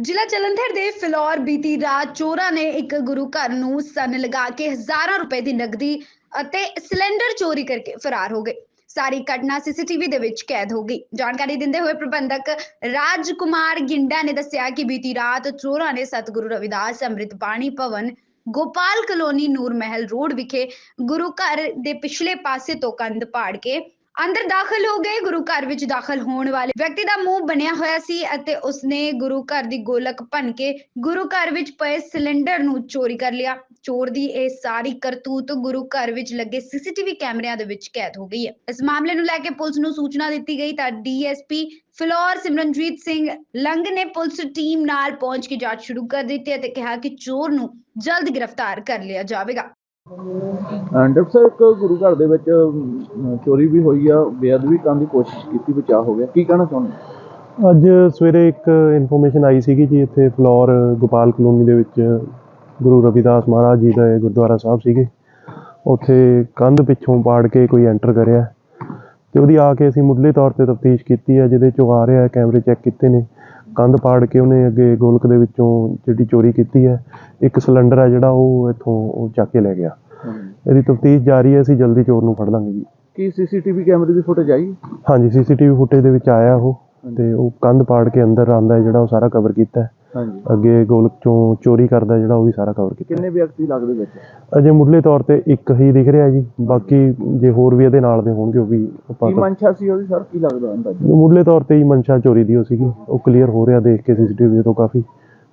ਜ਼ਿਲ੍ਹਾ ਜਲੰਧਰ ਦੇ ਫਿਲੌਰ ਬੀਤੀ ਰਾਤ ਚੋਰਾਂ ਨੇ ਇੱਕ ਗੁਰੂ ਘਰ ਨੂੰ ਸੰਨ ਲਗਾ ਕੇ ਹਜ਼ਾਰਾਂ ਰੁਪਏ ਦੀ ਨਕਦੀ ਅਤੇ ਸਿਲੰਡਰ ਚੋਰੀ ਕਰਕੇ ਫਰਾਰ ਹੋ ਗਏ। ਸਾਰੀ ਘਟਨਾ ਸੀਸੀਟੀਵੀ ਦੇ ਵਿੱਚ ਕੈਦ ਹੋ ਗਈ। ਜਾਣਕਾਰੀ ਦਿੰਦੇ ਹੋਏ ਪ੍ਰਬੰਧਕ ਰਾਜ ਕੁਮਾਰ ਗਿੰਡਾ ਨੇ ਦੱਸਿਆ ਕਿ ਬੀਤੀ ਰਾਤ ਚੋਰਾਂ ਨੇ ਸਤਿਗੁਰੂ ਰਵਿਦਾਸ ਅੰਮ੍ਰਿਤ ਬਾਣੀ ਭਵਨ, ਗੋਪਾਲ ਕਲੋਨੀ ਨੂਰ ਮਹਿਲ ਰੋਡ ਵਿਖੇ ਗੁਰੂ ਘਰ ਦੇ ਪਿਛਲੇ ਪਾਸੇ ਤੋਂ ਕੰਧ ਪਾੜ ਕੇ ਅੰਦਰ ਦਾਖਲ ਹੋ ਗਏ, ਗੁਰੂ ਘਰ ਵਿੱਚ ਦਾਖਲ ਹੋਣ ਵਾਲੇ। ਵਿਅਕਤੀ ਦਾ ਮੂੰਹ ਬਣਿਆ ਹੋਇਆ ਸੀ ਅਤੇ ਉਸਨੇ ਗੁਰੂ ਘਰ ਦੀ ਗੋਲਕ ਭੰਨ ਕੇ ਗੁਰੂ ਘਰ ਵਿੱਚ ਪਏ ਸਿਲੰਡਰ ਨੂੰ ਚੋਰੀ ਕਰ ਲਿਆ। ਚੋਰ ਦੀ ਇਹ ਸਾਰੀ ਕਰਤੂਤ ਗੁਰੂ ਘਰ ਵਿੱਚ ਲੱਗੇ ਸੀਸੀਟੀਵੀ ਕੈਮਰਿਆਂ ਦੇ ਵਿੱਚ ਕੈਦ ਹੋ ਗਈ ਹੈ। ਇਸ ਮਾਮਲੇ ਨੂੰ ਲੈ ਕੇ ਪੁਲਿਸ ਨੂੰ ਸੂਚਨਾ ਦਿੱਤੀ ਗਈ ਤਾਂ ਡੀਐਸਪੀ ਫਲੋਰ ਸਿਮਰਨਜੀਤ ਸਿੰਘ ਲੰਗ ਨੇ ਪੁਲਿਸ ਟੀਮ ਨਾਲ ਪਹੁੰਚ ਕੇ ਜਾਂਚ ਸ਼ੁਰੂ ਕਰ ਦਿੱਤੀ ਅਤੇ ਕਿਹਾ ਕਿ ਚੋਰ ਨੂੰ ਜਲਦ ਗ੍ਰਿਫਤਾਰ ਕਰ ਲਿਆ ਜਾਵੇਗਾ। ਡਾਕਟਰ ਸਾਹਿਬ ਇੱਕ ਗੁਰੂ ਘਰ ਦੇ ਵਿੱਚ ਅਮ, ਚੋਰੀ ਵੀ ਹੋਈ ਆ ਬੇਅਦਬੀ ਕਰਨ ਦੀ ਕੋਸ਼ਿਸ਼ ਕੀਤੀ ਬਚਾਅ ਹੋ ਗਿਆ। ਕੀ ਕਹਿਣਾ ਚਾਹੁੰਦੇ ਅੱਜ ਸਵੇਰੇ ਇੱਕ ਇਨਫੋਰਮੇਸ਼ਨ ਆਈ ਸੀਗੀ ਜੀ ਇੱਥੇ ਫਲੋਰ ਗੋਪਾਲ ਕਲੋਨੀ ਦੇ ਵਿੱਚ ਗੁਰੂ ਰਵਿਦਾਸ ਮਹਾਰਾਜ ਜੀ ਦਾ ਇਹ ਗੁਰਦੁਆਰਾ ਸਾਹਿਬ ਸੀਗੇ। ਉੱਥੇ ਕੰਧ ਪਿੱਛੋਂ ਪਾੜ ਕੇ ਕੋਈ ਐਂਟਰ ਕਰਿਆ। ਤੇ ਉਹਦੀ ਆ ਕੇ ਅਸੀਂ ਮੁੱਢਲੇ ਤੌਰ ਤੇ ਤਫਤੀਸ਼ ਕੀਤੀ ਹੈ ਜਿਹਦੇ ਚੋਂ ਆ ਰਿਹਾ ਕੈਮਰੇ ਚੈੱਕ ਕੀਤੇ ਨੇ। ਕੰਧ ਪਾੜ ਕੇ ਉਹਨੇ ਅੱਗੇ ਗੋਲਕ ਦੇ ਵਿੱਚੋਂ ਜਿਹੜੀ ਚੋਰੀ ਕੀਤੀ ਹੈ ਇੱਕ ਸਿਲੰਡਰ ਹੈ ਜਿਹੜਾ ਉਹ ਇੱਥੋਂ ਉਹ ਚੱਕ ਕੇ ਲੈ ਗਿਆ। ਇਹਦੀ ਤਫਤੀਸ਼ ਜਾਰੀ ਹੈ ਅਸੀਂ ਜਲਦੀ ਚੋਰ ਨੂੰ ਫੜ ਲਾਂਗੇ ਜੀ। ਕੀ ਸੀਸੀਟੀਵੀ ਕੈਮਰੇ ਦੀ ਫੁਟੇਜ ਆਈ? ਹਾਂਜੀ ਸੀਸੀਟੀਵੀ ਫੁਟੇਜ ਦੇ ਵਿੱਚ ਆਇਆ ਉਹ ਤੇ ਉਹ ਕੰਧ ਪਾੜ ਕੇ ਅੰਦਰ ਆਂਦਾ ਜਿਹੜਾ ਉਹ ਸਾਰਾ ਕਵਰ ਕੀਤਾ ਹੈ। ਹਾਂਜੀ। ਅੱਗੇ ਗੋਲਕ ਚੋਂ ਚੋਰੀ ਕਰਦਾ ਜਿਹੜਾ ਉਹ ਵੀ ਸਾਰਾ ਕਵਰ ਕੀਤਾ। ਕਿੰਨੇ ਵਿਅਕਤੀ ਲੱਗਦੇ ਵਿੱਚ? ਅਜੇ ਮੁੱਢਲੇ ਤੌਰ ਤੇ ਇੱਕ ਹੀ ਦਿਖ ਰਿਹਾ ਜੀ। ਬਾਕੀ ਜੇ ਹੋਰ ਵੀ ਇਹਦੇ ਨਾਲ ਦੇ ਹੋਣਗੇ ਉਹ ਵੀ ਆਪਾਂ ਕੀ ਮਨਸ਼ਾ ਸੀ ਉਹਦੀ ਸਰ? ਕੀ ਲੱਗਦਾ ਅੰਦਾਜ਼ਾ ਮੁੱਢਲੇ ਤੌਰ ਤੇ ਹੀ ਮਨਸ਼ਾ ਚੋਰੀ ਦੀ ਉਹ ਸੀਗੀ। ਉਹ ਕਲੀਅਰ ਹੋ ਰਿਹਾ ਦੇਖ ਕੇ ਸੀਸੀਟੀਵੀ ਤੋਂ ਕਾਫੀ।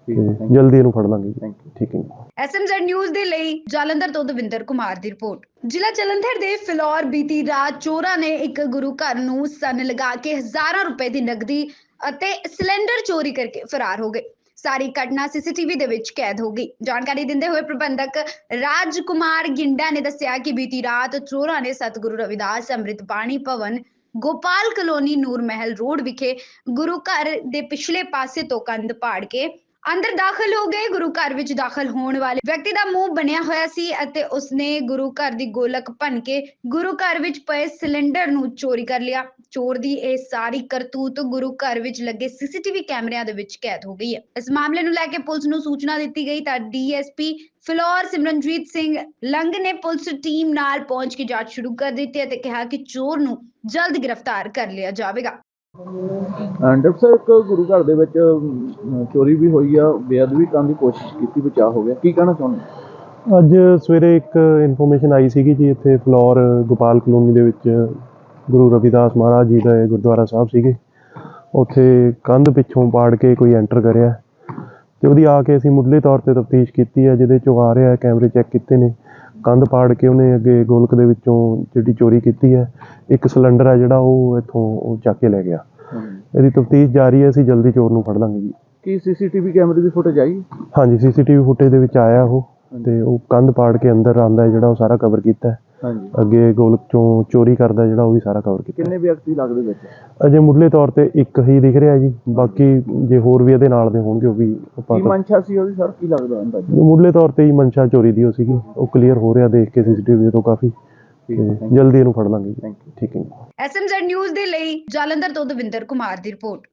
ਹੈ ਤੇ ਜਲਦੀ ਇਹਨੂੰ ਫੜ ਲਾਂਗੇ ਜੀ। ਥੈਂਕ ਯੂ ਠੀਕ ਹੈ ਜੀ। ਐਸਐਮਜ਼ੈਡ ਨਿਊਜ਼ ਦੇ ਲਈ ਜਲੰਧਰ ਤੋਂ ਦਵਿੰਦਰ ਕੁਮਾਰ ਦੀ ਰਿਪੋਰਟ। ਜ਼ਿਲ੍ਹਾ ਜਲੰਧਰ ਦੇ ਫਿਲੌਰ ਬੀਤੀ ਰਾਤ ਚੋਰਾਂ ਨੇ ਇੱਕ ਗੁਰੂ ਘਰ ਨੂੰ ਸੰਨ ਲਗਾ ਕੇ ਹਜ਼ਾਰਾਂ ਰੁਪਏ ਦੀ ਨਕਦੀ ਅਤੇ ਸਿਲੰਡਰ ਚੋਰੀ ਕਰਕੇ ਫਰਾਰ ਹੋ ਗਏ। ਸਾਰੀ ਘਟਨਾ ਸੀਸੀਟੀਵੀ ਦੇ ਵਿੱਚ ਕੈਦ ਹੋ ਗਈ। ਜਾਣਕਾਰੀ ਦਿੰਦੇ ਹੋਏ ਪ੍ਰਬੰਧਕ ਰਾਜ ਕੁਮਾਰ ਗਿੰਡਾ ਨੇ ਦੱਸਿਆ ਕਿ ਬੀਤੀ ਰਾਤ ਚੋਰਾਂ ਨੇ ਸਤਿਗੁਰੂ ਰਵਿਦਾਸ ਅੰਮ੍ਰਿਤ ਬਾਣੀ ਭਵਨ, ਗੋਪਾਲ ਕਲੋਨੀ ਨੂਰ ਮਹਿਲ ਰੋਡ ਵਿਖੇ ਗੁਰੂ ਘਰ ਦੇ ਪਿਛਲੇ ਪਾਸੇ ਤੋਂ ਕੰਧ ਪਾੜ ਕੇ ਅੰਦਰ ਦਾਖਲ ਹੋ ਗਏ, ਗੁਰੂ ਘਰ ਵਿੱਚ ਦਾਖਲ ਹੋਣ ਵਾਲੇ। ਵਿਅਕਤੀ ਦਾ ਮੂੰਹ ਬਣਿਆ ਹੋਇਆ ਸੀ ਅਤੇ ਉਸਨੇ ਗੁਰੂ ਘਰ ਦੀ ਗੋਲਕ ਭੰਨ ਕੇ ਗੁਰੂ ਘਰ ਵਿੱਚ ਪਏ ਸਿਲੰਡਰ ਨੂੰ ਚੋਰੀ ਕਰ ਲਿਆ। ਚੋਰ ਦੀ ਇਹ ਸਾਰੀ ਕਰਤੂਤ ਗੁਰੂ ਘਰ ਵਿੱਚ ਲੱਗੇ ਸੀਸੀਟੀਵੀ ਕੈਮਰਿਆਂ ਦੇ ਵਿੱਚ ਕੈਦ ਹੋ ਗਈ ਹੈ। ਇਸ ਮਾਮਲੇ ਨੂੰ ਲੈ ਕੇ ਪੁਲਿਸ ਨੂੰ ਸੂਚਨਾ ਦਿੱਤੀ ਗਈ ਤਾਂ ਡੀਐਸਪੀ ਫਲੋਰ ਸਿਮਰਨਜੀਤ ਸਿੰਘ ਲੰਗ ਨੇ ਪੁਲਿਸ ਟੀਮ ਨਾਲ ਪਹੁੰਚ ਕੇ ਜਾਂਚ ਸ਼ੁਰੂ ਕਰ ਦਿੱਤੀ ਅਤੇ ਕਿਹਾ ਕਿ ਚੋਰ ਨੂੰ ਜਲਦ ਗ੍ਰਿਫਤਾਰ ਕਰ ਲਿਆ ਜਾਵੇਗਾ। ਡਾਕਟਰ ਸਾਹਿਬ ਇੱਕ ਗੁਰੂ ਘਰ ਦੇ ਵਿੱਚ ਅਮ, ਚੋਰੀ ਵੀ ਹੋਈ ਆ ਬੇਅਦਬੀ ਕਰਨ ਦੀ ਕੋਸ਼ਿਸ਼ ਕੀਤੀ ਬਚਾਅ ਹੋ ਗਿਆ। ਕੀ ਕਹਿਣਾ ਚਾਹੁੰਦੇ ਅੱਜ ਸਵੇਰੇ ਇੱਕ ਇਨਫੋਰਮੇਸ਼ਨ ਆਈ ਸੀਗੀ ਜੀ ਇੱਥੇ ਫਲੋਰ ਗੋਪਾਲ ਕਲੋਨੀ ਦੇ ਵਿੱਚ ਗੁਰੂ ਰਵਿਦਾਸ ਮਹਾਰਾਜ ਜੀ ਦਾ ਇਹ ਗੁਰਦੁਆਰਾ ਸਾਹਿਬ ਸੀਗੇ। ਉੱਥੇ ਕੰਧ ਪਿੱਛੋਂ ਪਾੜ ਕੇ ਕੋਈ ਐਂਟਰ ਕਰਿਆ। ਤੇ ਉਹਦੀ ਆ ਕੇ ਅਸੀਂ ਮੁੱਢਲੇ ਤੌਰ ਤੇ ਤਫਤੀਸ਼ ਕੀਤੀ ਹੈ ਜਿਹਦੇ ਚੋਂ ਆ ਰਿਹਾ ਕੈਮਰੇ ਚੈੱਕ ਕੀਤੇ ਨੇ। ਕੰਧ ਪਾੜ ਕੇ ਉਹਨੇ ਅੱਗੇ ਗੋਲਕ ਦੇ ਵਿੱਚੋਂ ਜਿਹੜੀ ਚੋਰੀ ਕੀਤੀ ਹੈ ਇੱਕ ਸਿਲੰਡਰ ਹੈ ਜਿਹੜਾ ਉਹ ਇੱਥੋਂ ਉਹ ਚੱਕ ਕੇ ਲੈ ਗਿਆ। ਇਹਦੀ ਤਫਤੀਸ਼ ਜਾਰੀ ਹੈ ਅਸੀਂ ਜਲਦੀ ਚੋਰ ਨੂੰ ਫੜ ਲਾਂਗੇ ਜੀ। ਕੀ ਸੀਸੀਟੀਵੀ ਕੈਮਰੇ ਦੀ ਫੁਟੇਜ ਆਈ? ਹਾਂਜੀ ਸੀਸੀਟੀਵੀ ਫੁਟੇਜ ਦੇ ਵਿੱਚ ਆਇਆ ਉਹ ਤੇ ਉਹ ਕੰਧ ਪਾੜ ਕੇ ਅੰਦਰ ਆਂਦਾ ਜਿਹੜਾ ਉਹ ਸਾਰਾ ਕਵਰ ਕੀਤਾ ਹੈ। ਹਾਂਜੀ। ਅੱਗੇ ਗੋਲਕ ਚੋਂ ਚੋਰੀ ਕਰਦਾ ਜਿਹੜਾ ਉਹ ਵੀ ਸਾਰਾ ਕਵਰ ਕੀਤਾ। ਕਿੰਨੇ ਵਿਅਕਤੀ ਲੱਗਦੇ ਵਿੱਚ? ਅਜੇ ਮੁੱਢਲੇ ਤੌਰ ਤੇ ਇੱਕ ਹੀ ਦਿਖ ਰਿਹਾ ਜੀ। ਬਾਕੀ ਜੇ ਹੋਰ ਵੀ ਇਹਦੇ ਨਾਲ ਦੇ ਹੋਣਗੇ ਉਹ ਵੀ ਆਪਾਂ ਕੀ ਮਨਸ਼ਾ ਸੀ ਉਹਦੀ ਸਰ? ਕੀ ਲੱਗਦਾ ਅੰਦਾਜ਼ਾ ਮੁੱਢਲੇ ਤੌਰ ਤੇ ਹੀ ਮਨਸ਼ਾ ਚੋਰੀ ਦੀ ਉਹ ਸੀਗੀ। ਉਹ ਕਲੀਅਰ ਹੋ ਰਿਹਾ ਦੇਖ ਕੇ ਸੀਸੀਟੀਵੀ ਤੋਂ ਕਾਫੀ। ਹੈ ਤੇ ਜਲਦੀ ਇਹਨੂੰ ਫੜ ਲਾਂਗੇ ਜੀ। ਥੈਂਕ ਯੂ ਠੀਕ ਹੈ ਜੀ। ਐਸਐਮਜ਼ੈਡ ਨਿਊਜ਼ ਦੇ ਲਈ ਜਲੰਧਰ ਤੋਂ ਦਵਿੰਦਰ ਕੁਮਾਰ ਦੀ ਰਿਪੋਰਟ।